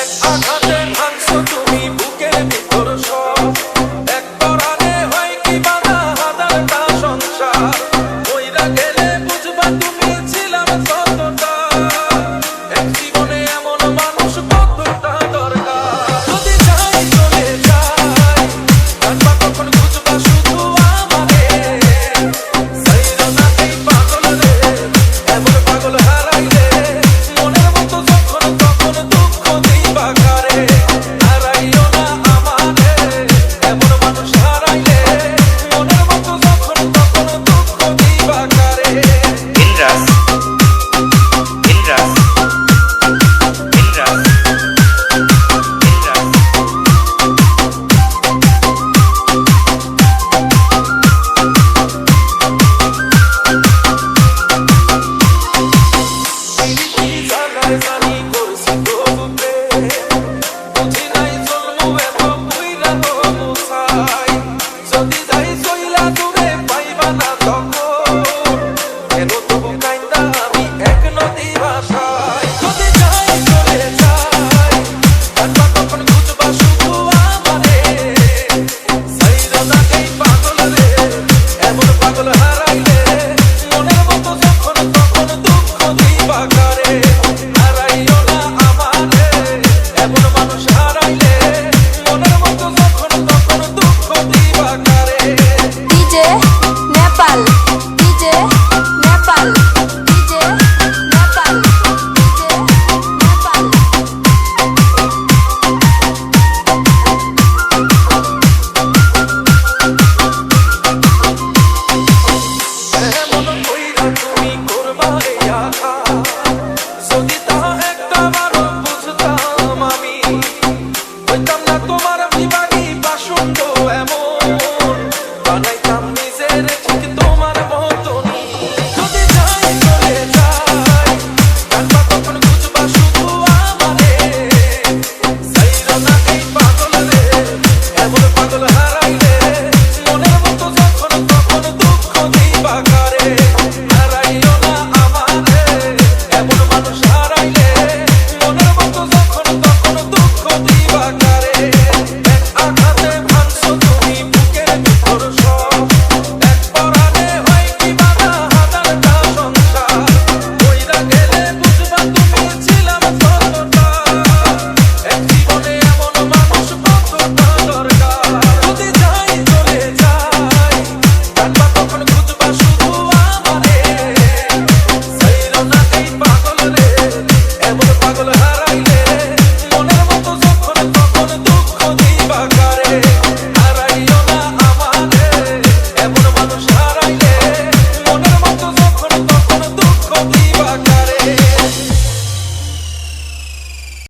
hacer, a hacer, যদি তা একটা বারো বুঝতাম আমি। তোমার